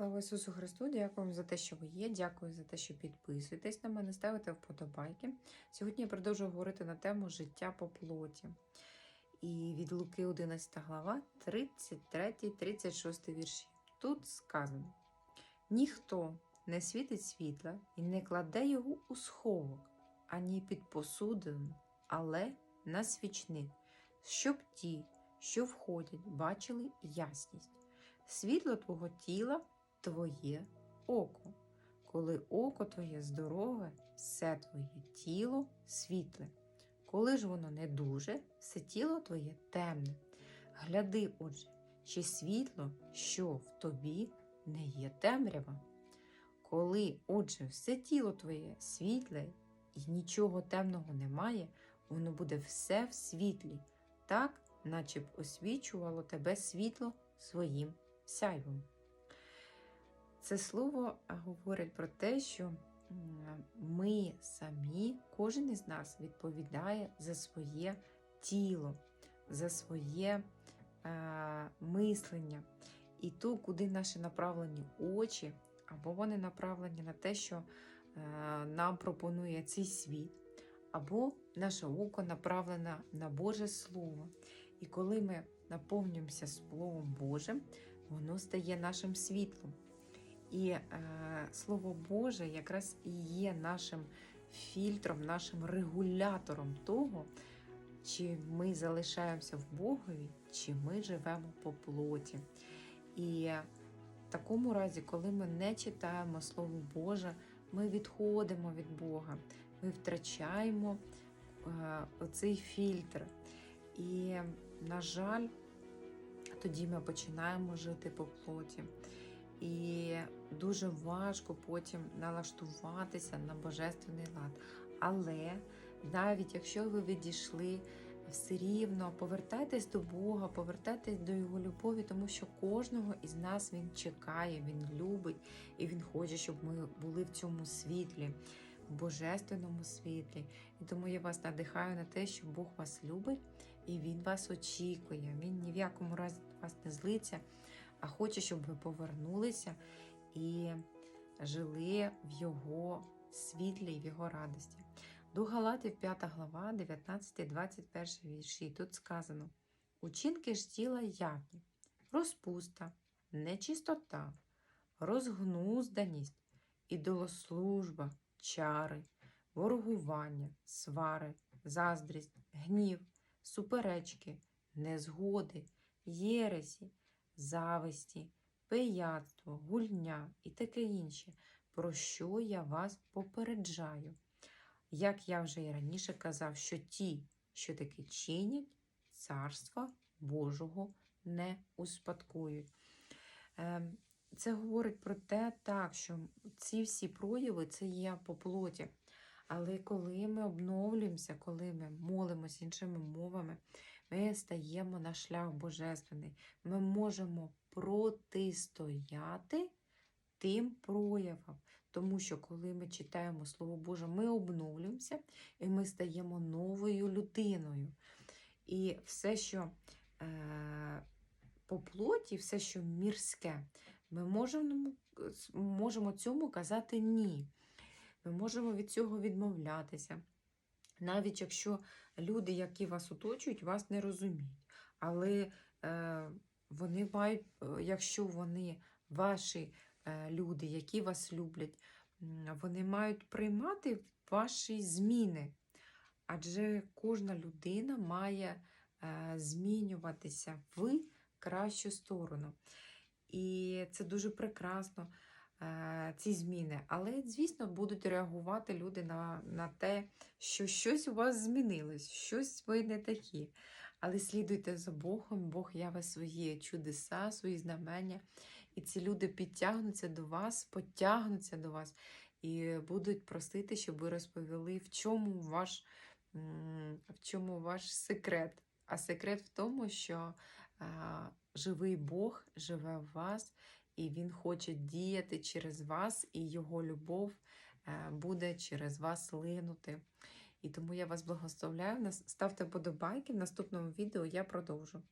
Слава Ісусу Христу! Дякую за те, що ви є. Дякую за те, що підписуєтесь на мене, ставите вподобайки. Сьогодні я продовжую говорити на тему життя по плоті. І від Луки 11 глава, 33-36 вірші. Тут сказано: ніхто не світить світла і не кладе його у сховок, ані під посудину, але на свічник, щоб ті, що входять, бачили ясність. Світло твого тіла твоє око. Коли око твоє здорове, все твоє тіло світле. Коли ж воно не дуже, все тіло твоє темне. Гляди, отже, чи світло, що в тобі не є темрява. Коли, отже, все тіло твоє світле і нічого темного немає, воно буде все в світлі, так, наче б освічувало тебе світло своїм сяйвом. Це слово говорить про те, що ми самі, кожен із нас відповідає за своє тіло, за своє е, мислення. І то, куди наші направлені очі, або вони направлені на те, що е, нам пропонує цей світ, або наше око направлене на Боже Слово. І коли ми наповнюємося Словом Божим, воно стає нашим світлом. І е, Слово Боже якраз і є нашим фільтром, нашим регулятором того, чи ми залишаємося в Богові, чи ми живемо по плоті. І в такому разі, коли ми не читаємо Слово Боже, ми відходимо від Бога, ми втрачаємо е, оцей фільтр. І, на жаль, тоді ми починаємо жити по плоті. І дуже важко потім налаштуватися на божественний лад. Але навіть якщо ви відійшли, все рівно повертайтесь до Бога, повертайтесь до Його любові, тому що кожного із нас Він чекає, Він любить і Він хоче, щоб ми були в цьому світлі, в божественному світлі. І тому я вас надихаю на те, що Бог вас любить і Він вас очікує. Він ні в якому разі вас не злиться, а хоче, щоб ви повернулися і жили в Його світлі і в Його радості. До Галатів 5 глава, 19-21 вірші. Тут сказано: учинки ж тіла явні, розпуста, нечистота, розгнузданість, ідолослужба, чари, ворогування, свари, заздрість, гнів, суперечки, незгоди, єресі, зависті, пияцтво, гульня і таке інше, про що я вас попереджаю. Як я вже і раніше казав, що ті, що таки чинять, царства Божого не успадкують. Ем, це говорить про те, так, що ці всі прояви це є по плоті. Але коли ми обновлюємося, коли ми молимося іншими мовами, ми стаємо на шлях Божественний. Ми можемо протистояти тим проявам. Тому що, коли ми читаємо Слово Боже, ми обновлюємося і ми стаємо новою людиною. І все, що е, по плоті, все, що мірське, ми можемо, можемо цьому казати ні. Ми можемо від цього відмовлятися. Навіть якщо люди, які вас оточують, вас не розуміють. Але е, вони мають, якщо вони ваші е, люди, які вас люблять, вони мають приймати ваші зміни. Адже кожна людина має е, змінюватися в кращу сторону. І це дуже прекрасно. Е, ці зміни. Але, звісно, будуть реагувати люди на на те, що щось у вас змінилось, щось ви не такі. Але слідуйте за Богом, Бог яве свої чудеса, свої знамення. І ці люди підтягнуться до вас, потягнуться до вас і будуть просити, щоб ви розповіли, в чому ваш, в чому ваш секрет. А секрет в тому, що а, живий Бог живе в вас, і Він хоче діяти через вас, і Його любов е, буде через вас линути. І тому я вас благословляю. Ставте подобайки. В наступному відео я продовжу.